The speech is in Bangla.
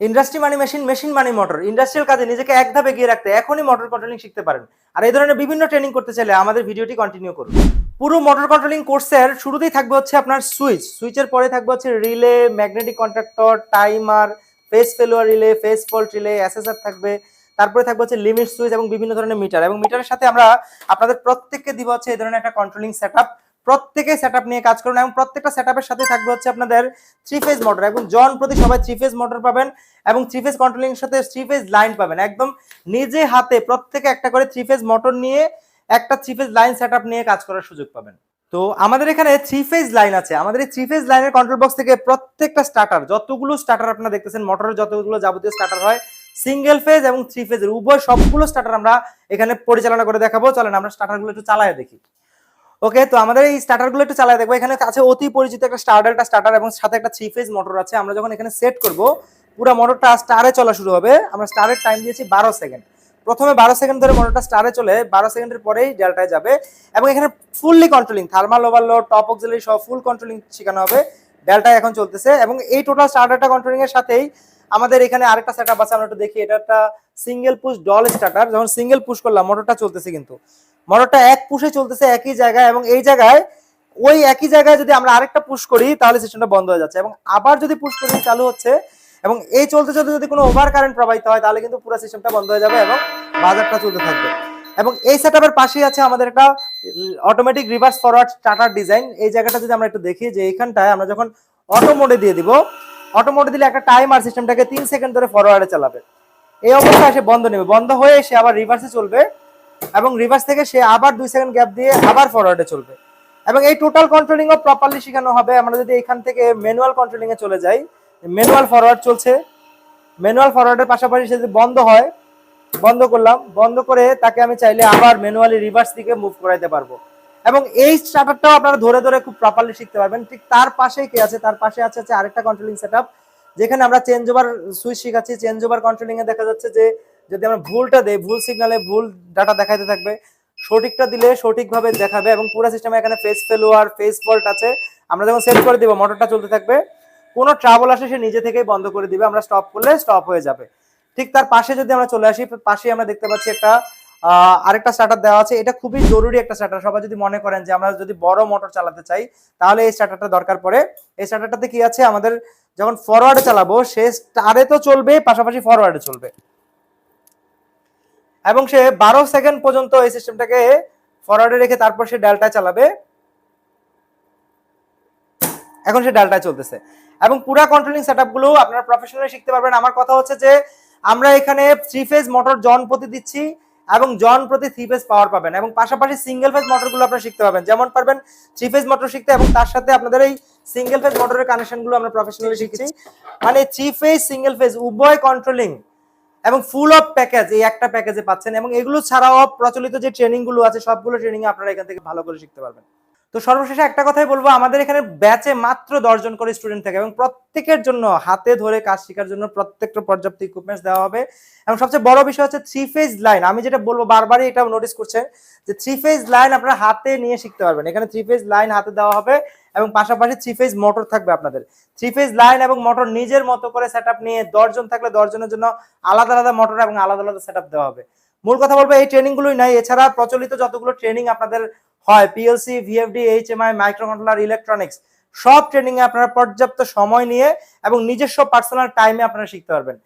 Industry money machine machine money motor industrial কাজে নিজেকে এক ধাপে এগিয়ে রাখতে এখনই মোটর কন্ট্রোলিং শিখতে পারেন। আর এই ধরনের বিভিন্ন ট্রেনিং করতে চাইলে আমাদের ভিডিওটি কন্টিনিউ করুন। পুরো মোটর কন্ট্রোলিং কোর্সের শুরুতেই থাকবে হচ্ছে আপনার সুইচ সুইচের পরে থাকবে হচ্ছে relay magnetic contactor timer phase failure relay phase fault relay assessor থাকবে। তারপরে থাকবে হচ্ছে লিমিট সুইচ এবং বিভিন্ন ধরনের মিটার এবং মিটারের সাথে আমরা আপনাদের প্রত্যেককে দিব হচ্ছে এই ধরনের একটা কন্ট্রোলিং সেটআপ প্রত্যেকে সেটআপ নিয়ে কাজ করুন এবং প্রত্যেকটা সেটআপের সাথে থাকবে হচ্ছে আপনাদের থ্রি ফেজ মোটর এবং জন প্রতি সবাই থ্রি ফেজ মোটর পাবেন এবং থ্রি ফেজ কন্ট্রোলিং সাথে থ্রি ফেজ লাইন পাবেন। একদম নিজে হাতে প্রত্যেকে একটা করে থ্রি ফেজ মোটর নিয়ে একটা থ্রি ফেজ লাইন সেটআপ নিয়ে কাজ করার সুযোগ পাবেন। তো আমাদের এখানে থ্রি ফেজ লাইন আছে। আমাদের এই থ্রি ফেজ লাইনের কন্ট্রোল বক্স থেকে প্রত্যেকটা স্টার্টার যতগুলো স্টার্টার আপনারা দেখতেছেন মোটরের যতগুলো যাবতীয় স্টার্টার হয় সিঙ্গেল ফেজ এবং থ্রি ফেজের উভয় সবগুলো স্টার্টার আমরা এখানে পরিচালনা করে দেখাবো। চলেন আমরা স্টার্টারগুলো একটু চালায় দেখি। ওকে তো আমাদের এই স্টার্টারগুলো একটু চালাই দেখব। এখানে আছে অতি পরিচিত একটা স্টার্টারটা স্টার্টার এবং সাথে একটা থ্রি ফেজ মোটর আছে। আমরা যখন এখানে সেট করব, পুরো মোটরটা স্টারে চলা শুরু হবে। আমরা স্টারের টাইম দিয়েছি বারো সেকেন্ড প্রথমে বারো সেকেন্ড ধরে মোটরটা স্টারে চলে, বারো সেকেন্ডের পরেই ডেল্টায় যাবে এবং এখানে fully controlling thermal overload top auxiliary সব ফুল কন্ট্রোলিং শেখানো হবে। ডেল্টায় এখন চলতেছে এবং এই টোটাল স্টার্টারটা কন্ট্রোলিং এর সাথেই আমাদের এখানে আরেকটা সেটআপ আছে, আমরা একটু দেখি। এটা একটা সিঙ্গেল পুশ ডল স্টার্টার যখন সিঙ্গেল পুশ করলাম মোটরটা চলতেছে কিন্তু। মোটরটা এক পুশে চলতেছে একই জায়গায় এবং এই জায়গায় ওই একই জায়গায় যদি আমরা আরেকটা পুশ করি, তাহলে সিস্টেমটা বন্ধ হয়ে যাচ্ছে এবং আবার যদি পুশ করি চালু হচ্ছে এবং এই চলতে চলতে যদি কোনো ওভার কারেন্ট প্রবাহিত হয়, তাহলে কিন্তু পুরো সিস্টেমটা বন্ধ হয়ে যাবে এবং বাজারটা চলতে থাকবে। এবং এই সেটআপের পাশেই আছে আমাদের একটা automatic reverse forward starter design এই জায়গাটা যদি আমরা একটু দেখি, যে এইখানটায় আমরা যখন অটো মোডে দিয়ে দিব অটো মোডে দিলে একটা টাইমার সিস্টেমটাকে তিন সেকেন্ড ধরে ফরওয়ার্ডে চালাবে। এই অবস্থায় সে বন্ধ নেবে। বন্ধ হয়ে সে আবার রিভার্সে চলবে। এবং রিভার্স থেকে সে আবার দুই সেকেন্ড গ্যাপ দিয়ে আবার ফরওয়ার্ডে চলবে। এবং এই টোটাল কন্ট্রোলিং ও প্রপারলি শেখানো হবে। আমরা যদি এখান থেকে ম্যানুয়াল কন্ট্রোলিং এ চলে যাই ম্যানুয়াল ফরওয়ার্ড চলছে। ম্যানুয়াল ফরওয়ার্ডের পাশাপাশি সে যদি বন্ধ হয়, বন্ধ করলাম, বন্ধ করে তাকে আমি চাইলে আবার ম্যানুয়ালি রিভার্স দিকে মুভ করাইতে পারব। এবং এই স্টার্টারটাও আপনারা ধরে ধরে খুব প্রপারলি শিখতে পারবেন। ঠিক তার পাশেই কে আছে? তার পাশে আছে আরেকটা কন্ট্রোলিং সেটআপ যেখানে আমরা চেঞ্জ ওভার সুইচ শিখাচ্ছি। চেঞ্জ ওভার কন্ট্রোলিং এ দেখা যাচ্ছে যে যদি আমরা ভুলটা দেই, ভুল সিগনালে ভুল ডাটা দেখাইতে থাকবে, সঠিকটা দিলে সঠিকভাবে দেখাবে এবং পুরো সিস্টেমে এখানে ফেস ফেলোয়ার ফেস ফল্ট আছে। আমরা যখন সেট করে দিব মোটরটা চলতে থাকবে, কোনো ট্রাবল আসে সে নিজে থেকেই বন্ধ করে দিবে। আমরা স্টপ করলে স্টপ হয়ে যাবে। ঠিক তার পাশে যদি আমরা চলে আসি পাশে আমরা দেখতে পাচ্ছি একটা আরেকটা স্টার্টার দেওয়া আছে। এটা খুবই জরুরি একটা স্টার্টার সবাই যদি মনে করেন যে আমরা যদি বড় মোটর চালাতে চাই, তাহলে এই স্টার্টারটা দরকার পড়ে। এই স্টার্টারটাতে কি আছে? আমাদের যখন ফরওয়ার্ডে চালাবো, সে স্টারে তো চলবে পাশাপাশি ফরওয়ার্ডে চলবে। এবং সে বারো সেকেন্ড পর্যন্ত এই সিস্টেমটাকে ফরওয়ার্ডে রেখে তারপর সে ডালটা চালাবে। এখন সে ডালটা চলতেছে। এবং পুরা কন্ট্রোলিং সেটআপগুলো আপনারা প্রফেশনালি শিখতে পারবেন। আমার কথা হচ্ছে যে, আমরা এখানে থ্রি ফেজ মোটর জন প্রতি দিচ্ছি এবং জন প্রতি থ্রি ফেজ পাওয়ার পাবেন। এবং পাশাপাশি সিঙ্গেল ফেজ মোটরগুলো আপনারা শিখতে পারবেন। যেমন পারবেন থ্রি ফেজ মোটর শিখতে এবং তার সাথে আপনাদের এই সিঙ্গেল ফেজ মোটরের কানেকশনগুলো আমরা প্রফেশনালি শিখছি। মানে থ্রি ফেজ সিঙ্গেল ফেজ উভয় কন্ট্রোলিং এবং ফুল অফ প্যাকেজ এই একটা প্যাকেজে পাচ্ছেন এবং এগুলো ছাড়াও প্রচলিত যে ট্রেনিংগুলো আছে, সবগুলো ট্রেনিং আপনারা এখান থেকে ভালো করে শিখতে পারবেন। তো সর্বশেষে একটা কথাই বলব, আমাদের এখানে ব্যাচে মাত্র দশজন করে স্টুডেন্ট থাকে এবং প্রত্যেকের জন্য, হাতে ধরে কাজ শেখার জন্য প্রত্যেকটা পর্যাপ্ত ইকুইপমেন্টস দেওয়া হবে। এবং সবচেয়ে বড় বিষয় হচ্ছে থ্রি ফেজ লাইন আমি যেটা বলব বারবারই এটা নোটিস করছেন যে থ্রি ফেজ লাইন আপনারা হাতে নিয়ে শিখতে পারবেন। এখানে থ্রি ফেজ লাইন হাতে দেওয়া হবে। এবং পাশাপাশি থ্রি ফেজ মোটর থাকবে আপনাদের। থ্রি ফেজ লাইন এবং মোটর নিজের মতো করে সেট নিয়ে দশজন থাকলে দশজনের জন্য আলাদা আলাদা মোটর এবং আলাদা আলাদা সেট দেওয়া হবে। মূল কথা বলব, এই ট্রেনিং গুলোই নাই। এছাড়া প্রচলিত যতগুলো ট্রেনিং আপনাদের হয় PLC VFD H M HMI microcontroller electronics সব ট্রেনিং এ আপনারা পর্যাপ্ত সময় নিয়ে এবং নিজস্ব পার্সোনাল টাইমে আপনারা শিখতে পারবেন।